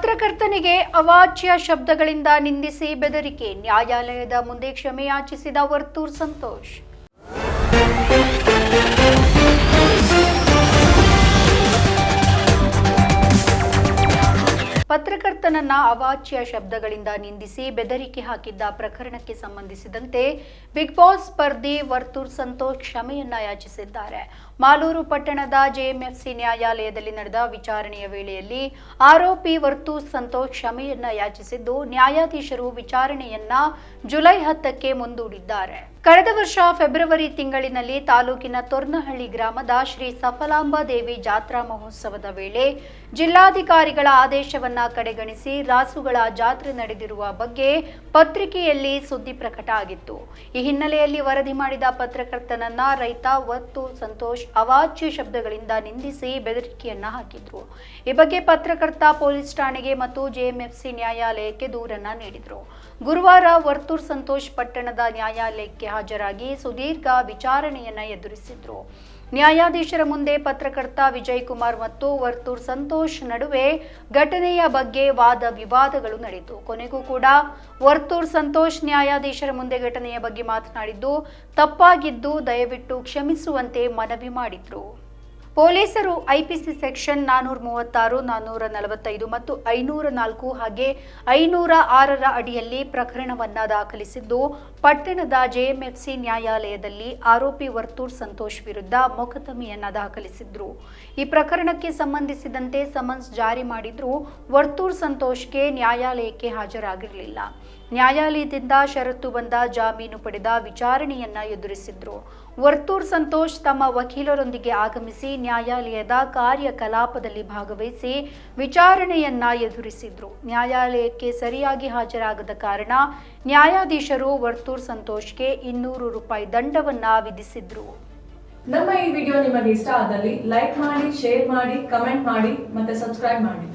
ಪತ್ರಕರ್ತನಿಗೆ ಅವಾಚ್ಯ ಶಬ್ದಗಳಿಂದ ನಿಂದಿಸಿ ಬೆದರಿಕೆ. ನ್ಯಾಯಾಲಯದ ಮುಂದೆ ಕ್ಷಮೆಯಾಚಿಸಿದ ವರ್ತೂರ್ ಸಂತೋಷ್. ಪತ್ರಕರ್ತನನ್ನ ಅವಾಚ್ಯ ಶಬ್ದಗಳಿಂದ ನಿಂದಿಸಿ ಬೆದರಿಕೆ ಹಾಕಿದ್ದ ಪ್ರಕರಣಕ್ಕೆ ಸಂಬಂಧಿಸಿದಂತೆ ಬಿಗ್ ಬಾಸ್ ಸ್ಪರ್ಧಿ ವರ್ತೂರ್ ಸಂತೋಷ್ ಕ್ಷಮೆಯನ್ನ ಯಾಚಿಸಿದ್ದಾರೆ. ಮಾಲೂರು ಪಟ್ಟಣದ ಜೆಎಂಎಫ್ಸಿ ನ್ಯಾಯಾಲಯದಲ್ಲಿ ನಡೆದ ವಿಚಾರಣೆಯ ವೇಳೆಯಲ್ಲಿ ಆರೋಪಿ ವರ್ತು ಸಂತೋಷ್ ಕ್ಷಮೆಯನ್ನ ಯಾಚಿಸಿದ್ದು, ನ್ಯಾಯಾಧೀಶರು ವಿಚಾರಣೆಯನ್ನ ಜುಲೈ ಹತ್ತಕ್ಕೆ ಮುಂದೂಡಿದ್ದಾರೆ. ಕಳೆದ ವರ್ಷ ಫೆಬ್ರವರಿ ತಿಂಗಳಿನಲ್ಲಿ ತಾಲೂಕಿನ ತೊರ್ನಹಳ್ಳಿ ಗ್ರಾಮದ ಶ್ರೀ ಸಫಲಾಂಬಾ ದೇವಿ ಜಾತ್ರಾ ಮಹೋತ್ಸವದ ವೇಳೆ ಜಿಲ್ಲಾಧಿಕಾರಿಗಳ ಆದೇಶವನ್ನ ಕಡೆಗಣಿಸಿ ರಾಸುಗಳ ಜಾತ್ರೆ ನಡೆದಿರುವ ಬಗ್ಗೆ ಪತ್ರಿಕೆಯಲ್ಲಿ ಸುದ್ದಿ ಪ್ರಕಟ ಆಗಿತ್ತು. ಈ ಹಿನ್ನೆಲೆಯಲ್ಲಿ ವರದಿ ಮಾಡಿದ ಪತ್ರಕರ್ತನನ್ನ ರೈತ ವತ್ತು ಸಂತೋಷ್ ಅವಾಚ್ಯ ಶಬ್ದಗಳಿಂದ ನಿಂದಿಸಿ ಬೆದರಿಕೆಯನ್ನ ಹಾಕಿದ್ರು. ಈ ಬಗ್ಗೆ ಪತ್ರಕರ್ತ ಪೊಲೀಸ್ ಠಾಣೆಗೆ ಮತ್ತು ಜೆಎಂಎಫ್ಸಿ ನ್ಯಾಯಾಲಯಕ್ಕೆ ದೂರನ್ನ ನೀಡಿದ್ರು. ಗುರುವಾರ ವರ್ತೂರ್ ಸಂತೋಷ್ ಪಟ್ಟಣದ ನ್ಯಾಯಾಲಯಕ್ಕೆ ಹಾಜರಾಗಿ ಸುದೀರ್ಘ ವಿಚಾರಣೆಯನ್ನ ಎದುರಿಸಿದ್ರು. ನ್ಯಾಯಾಧೀಶರ ಮುಂದೆ ಪತ್ರಕರ್ತ ವಿಜಯ್ ಕುಮಾರ್ ಮತ್ತು ವರ್ತೂರ್ ಸಂತೋಷ್ ನಡುವೆ ಘಟನೆಯ ಬಗ್ಗೆ ವಾದ ವಿವಾದಗಳು ನಡೆಯಿತು. ಕೊನೆಗೂ ಕೂಡ ವರ್ತೂರ್ ಸಂತೋಷ್ ನ್ಯಾಯಾಧೀಶರ ಮುಂದೆ ಘಟನೆಯ ಬಗ್ಗೆ ಮಾತನಾಡಿದ್ದು, ತಪ್ಪಾಗಿದ್ದು ದಯವಿಟ್ಟು ಕ್ಷಮಿಸುವಂತೆ ಮನವಿ ಮಾಡಿದ್ರು. ಪೊಲೀಸರು ಐಪಿಸಿ ಸೆಕ್ಷನ್ ನಾನೂರ ಮೂವತ್ತಾರು ನಾನ್ನೂರ ನಲವತ್ತೈದು ಮತ್ತು ಐನೂರ ನಾಲ್ಕು ಹಾಗೆ ಐನೂರ ಆರರ ಅಡಿಯಲ್ಲಿ ಪ್ರಕರಣವನ್ನ ದಾಖಲಿಸಿದ್ದು, ಪಟ್ಟಣದ ಜೆಎಂಎಫ್ಸಿ ನ್ಯಾಯಾಲಯದಲ್ಲಿ ಆರೋಪಿ ವರ್ತೂರ್ ಸಂತೋಷ್ ವಿರುದ್ಧ ಮೊಕದ್ದಮೆಯನ್ನ ದಾಖಲಿಸಿದ್ರು. ಈ ಪ್ರಕರಣಕ್ಕೆ ಸಂಬಂಧಿಸಿದಂತೆ ಸಮನ್ಸ್ ಜಾರಿ ಮಾಡಿದ್ರು ವರ್ತೂರ್ ಸಂತೋಷ್ಗೆ ನ್ಯಾಯಾಲಯಕ್ಕೆ ಹಾಜರಾಗಿರಲಿಲ್ಲ. ನ್ಯಾಯಾಲಯದಿಂದ ಷರತ್ತು ಬಂದ ಜಾಮೀನು ಪಡೆದ ವಿಚಾರಣೆಯನ್ನ ಎದುರಿಸಿದ್ರು. ವರ್ತೂರ್ ಸಂತೋಷ್ ತಮ್ಮ ವಕೀಲರೊಂದಿಗೆ ಆಗಮಿಸಿ ನ್ಯಾಯಾಲಯದ ಕಾರ್ಯಕಲಾಪದಲ್ಲಿ ಭಾಗವಹಿಸಿ ವಿಚಾರಣೆಯನ್ನ ಎದುರಿಸಿದ್ರು. ನ್ಯಾಯಾಲಯಕ್ಕೆ ಸರಿಯಾಗಿ ಹಾಜರಾಗದ ಕಾರಣ ನ್ಯಾಯಾಧೀಶರು ವರ್ತೂರ್ ಸಂತೋಷ್ಗೆ ಇನ್ನೂರು ರೂಪಾಯಿ ದಂಡವನ್ನ ವಿಧಿಸಿದ್ರು. ನಮ್ಮ ಈ ವಿಡಿಯೋ ನಿಮಗೆ ಇಷ್ಟ ಆದಲ್ಲಿ ಲೈಕ್ ಮಾಡಿ, ಶೇರ್ ಮಾಡಿ, ಕಮೆಂಟ್ ಮಾಡಿ ಮತ್ತೆ ಸಬ್ಸ್ಕ್ರೈಬ್ ಮಾಡಿ.